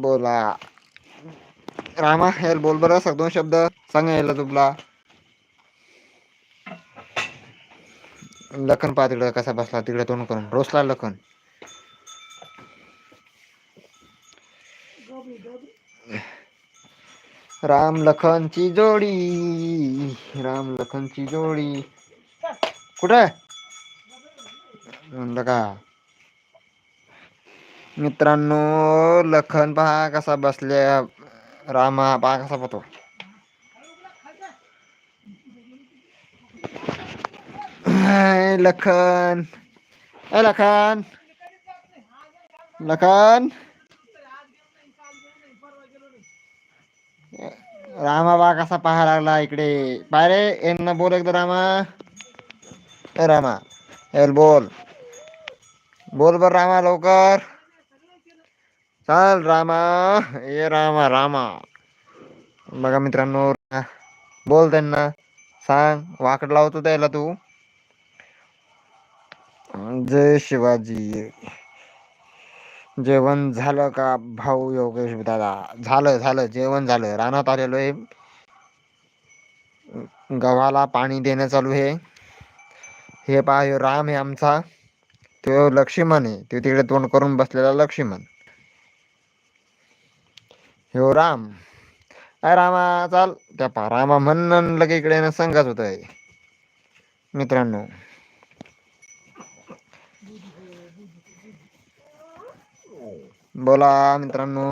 बोला. रामा हेल बोल बरं सग दोन शब्द सांगायला तुला. लखन पहा तिकडं कसा बसला तिकडे तोंड करून. रोसला लखन. राम लखनची जोडी राम लखनची जोडी. कुठे म्हणलं का? मित्रांनो लखन पहा कसा बसल्या रामा पहा कसा पतो हाय, लखन. ए लखन. लखन. रामा बा कसा पाहा लागला इकडे. पाय रे यांना बोल एकदा रामा. ए रामा. एल बोल. बोल बर रामा लवकर. चाल रामा ए रामा रामा बघा मित्रांनो बोल त्यांना. सांग. वाकड लावतो त्याला तू. जय शिवाजी. जेवण झालं का भाऊ योगेश दादा? झालं झालं. जेवण झालं. रानात आलेलो आहे. गव्हाला पाणी देणं चालू आहे. हे पहा राम आहे आमचा. तो लक्ष्मण आहे. तो तिकडे तोंड करून बसलेला लक्ष्मण. हो राम. अय रामा चाल. त्या पा रामा म्हणणं लगे इकडे ना संघाच होत आहे मित्रांनो. बोला मित्रांनो.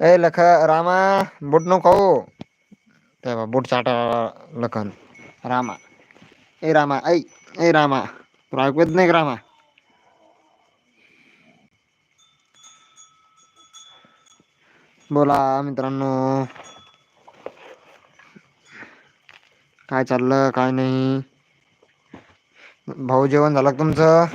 ए लख रामा बुट नको खाऊ. तेव्हा बुट चाटा लखन. रामा. ए रामा ऐ ए रामा. तुला ऐकू येत नाही रामा? बोला मित्रांनो. काय चाललं काय नाही. भाऊ जेवण झालं तुमचं?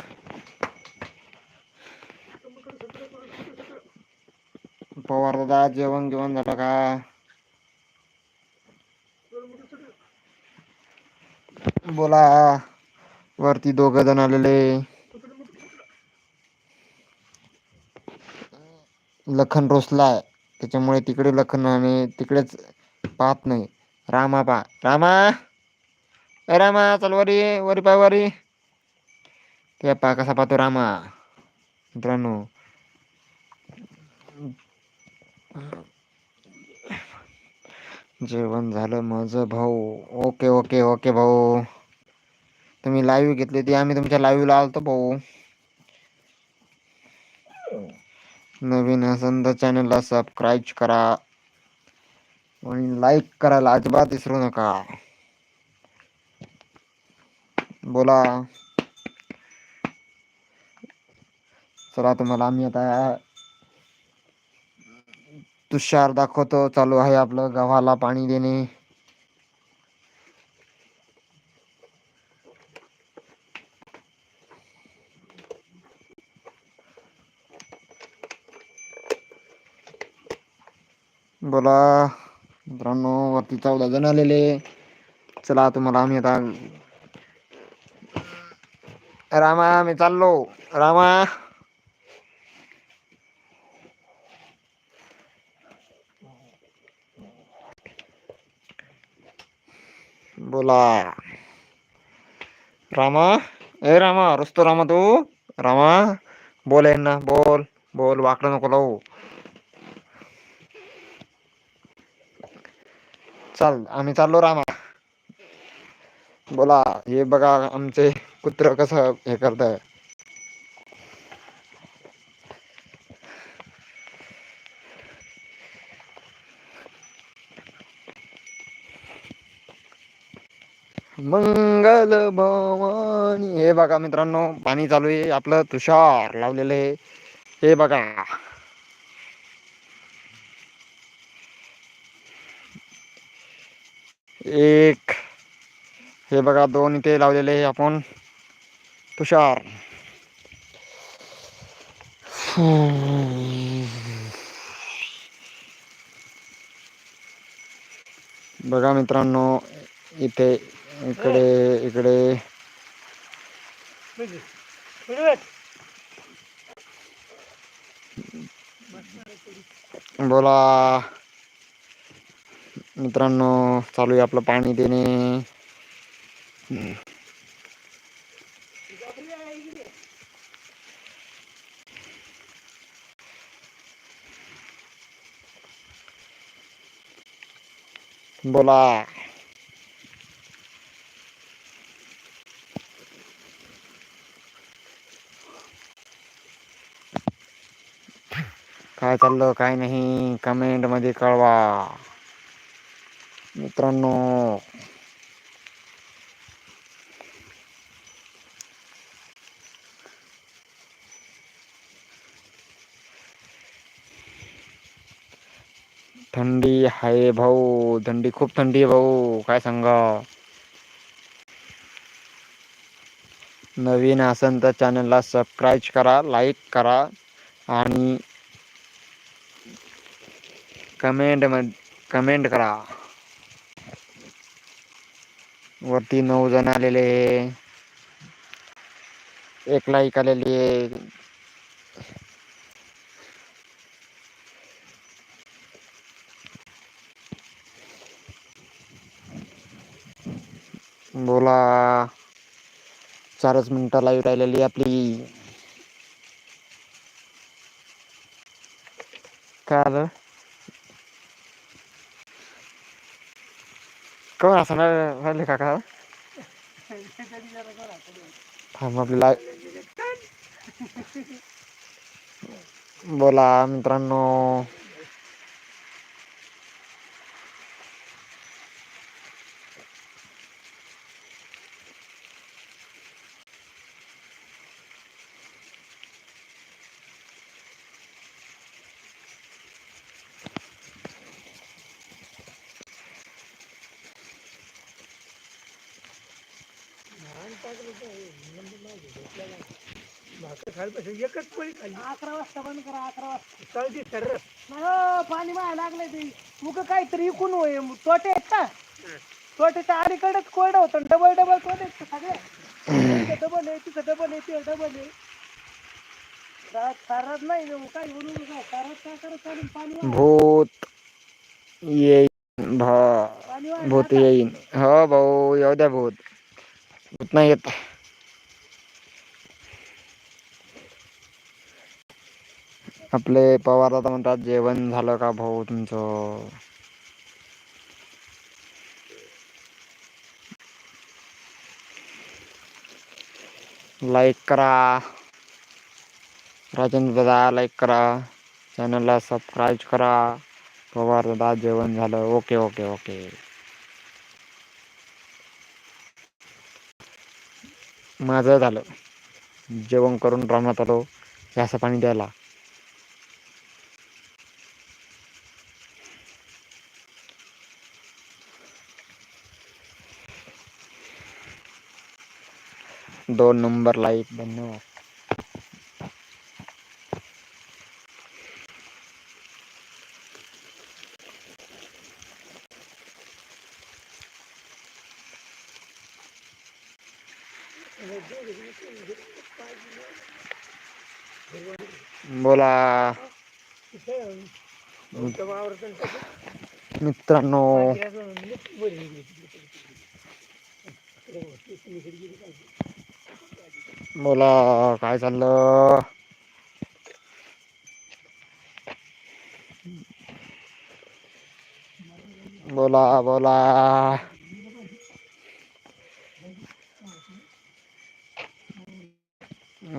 पवार दादा जेवण जेवण झालं का? बोला वरती दोघ जण आलेले. लखन रोसलाय. त्याच्यामुळे तिकडे लखन तिकडेच पाहत नाही. रामा पा. रामा! ए रामा चल वरी वरी पाय वरी. ते पा कसा पाहतो रामा. मित्रांनो. जेवण झालं माझं भाऊ. ओके ओके ओके भाऊ. तुम्ही लाईव्ह घेतली ती आम्ही तुमच्या लाईव्हला आलतो भाऊ. नवीन असन तर चॅनलला सबस्क्राईब करा. आणि लाईक करायला अजिबात विसरू नका. बोला. चला तुम्हाला आम्ही आता तुषार दाखवतो. चालू आहे आपलं गव्हाला पाणी देणे. बोला. मित्रांनो वरती चौदा जण आलेले. चला तुम्हाला आम्ही आता रामा मी चाललो. रामा. बोला. रामा. ए रामा रस्तो रामा तू. रामा बोल ना बोल. बोल वाकडं नको लावू. चल आम्ही चाललो रामा. बोला हे बघा आमचे कुत्र कसं हे करताय. मंगल भवानी. हे बघा मित्रांनो पाणी चालू आहे. आपलं तुषार लावलेलं आहे. हे बघा. एक. हे बघा दोन इथे लावलेले हे आपण. तुषार. बघा मित्रांनो इथे इकडे इकडे. बोला. मित्रांनो चालू आहे आपलं पाणी देणे. बोला. काय चाललं काय नाही कमेंटमध्ये कळवा. मित्रांनो. थंडी आहे भाऊ. थंडी खूप थंडी आहे भाऊ. काय सांगा? नवीन असेल तर चॅनलला सबस्क्राईब करा लाईक करा आणि कमेंटमध्ये कमेंट करा. वरती नऊ जण आलेले एक लाईक आलेली आहे. बोला. चारच मिनिटं लाईव्ह राहिलेली आपली. काय आलं कोण असं राहिले काका थांब आपली लाईव्ह बोला मित्रांनो एकच पोळी खाल्ली. अकरा वाजता बंद करा अकरा वाजता. चालते सर नाही हो, पाणी माया लागलंय ते मुग काहीतरी इकून होय. तोटे आहेत ना? तोट्याच्या अलीकडेच कोरडं होतं. डबल डबल तोटे आहेत सगळे? डबल आहे तिथं डबल आहे तिथं डबल आहे. सा- सारत नाही हो, काय बोलू नका. सारत काय करत पाणी वाया. भूत येईन. भा पाणी वाया भूत. येईन. हो भाऊ येऊ द्या भूत. भूत नाही येत. आपले पवार दादा म्हणतात जेवण झालं का भाऊ तुमचं? लाईक करा. राजेंद्र दादा लाईक करा. चॅनलला सबस्क्राईब करा. पवार दादा जेवण झालं. ओके ओके ओके माझं झालं. जेवण करून राहण्यात आलो. जास्त पाणी द्यायला. दोन नंबर लाइट धन्यवाद बोला. मित्रांनो. बोला काय चाललं? बोला बोला.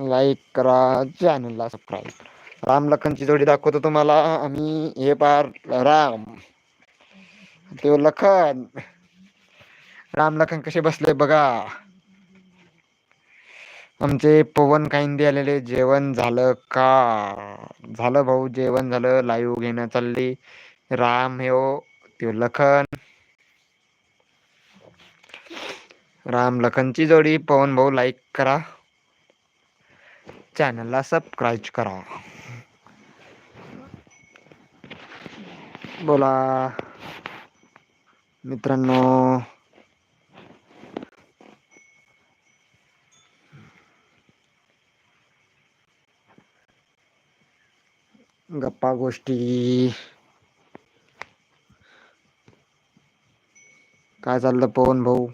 लाईक करा चॅनलला सबस्क्राईब राम लखनची जोडी दाखवतो तुम्हाला. आम्ही हे पार राम. ते लखन. राम लखन कसे बसले बघा. आमचे पवन काहिंदे आलेले जेवण झालं का? झालं भाऊ जेवण झालं लाईव्ह घेणं चालली. राम हे हो ते लखन. राम लखनची जोडी पवन भाऊ लाईक करा. चॅनलला सबस्क्राईब करा. बोला. मित्रांनो गप्पा गोष्टी. काय चाललं पवन भाऊ?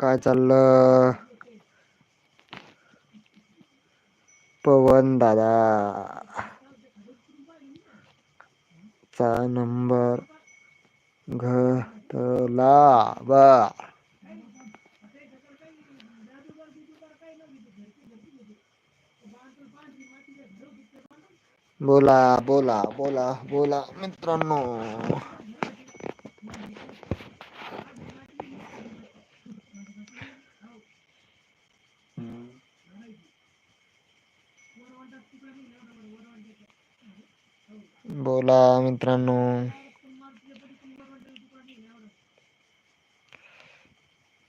काय चाललं? पवन दादा. चा नंबर. घतला बा बोला बोला बोला बोला मित्रांनो बोला मित्रांनो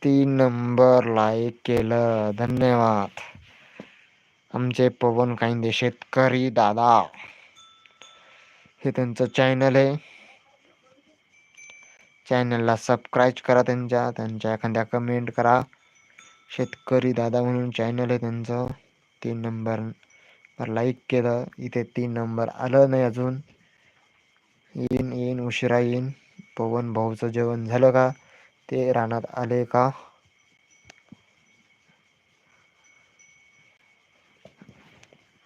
तीन नंबर लाईक केलं. धन्यवाद. आमचे पवन कांदे शेतकरी दादा. हे त्यांचं चॅनल आहे. चॅनलला सबस्क्राईब करा त्यांच्या त्यांच्या एखाद्या कमेंट करा. शेतकरी दादा म्हणून चॅनल आहे त्यांचं. तीन नंबर लाईक केलं. इथे तीन नंबर आलं नाही अजून. येईन येईन उशिरा येईन. पवन भाऊचं जेवण झालं का? ते रानात आले का?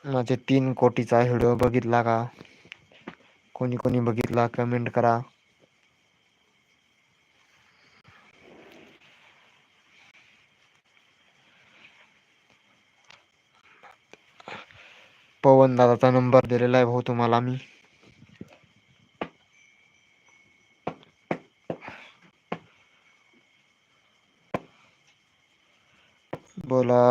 माझे तीन कोटीचा व्हिडिओ बघितला का? कोणी कोणी बघितला? कमेंट करा. पवन दादाचा नंबर दिलेला आहे भाऊ तुम्हाला मी. बोला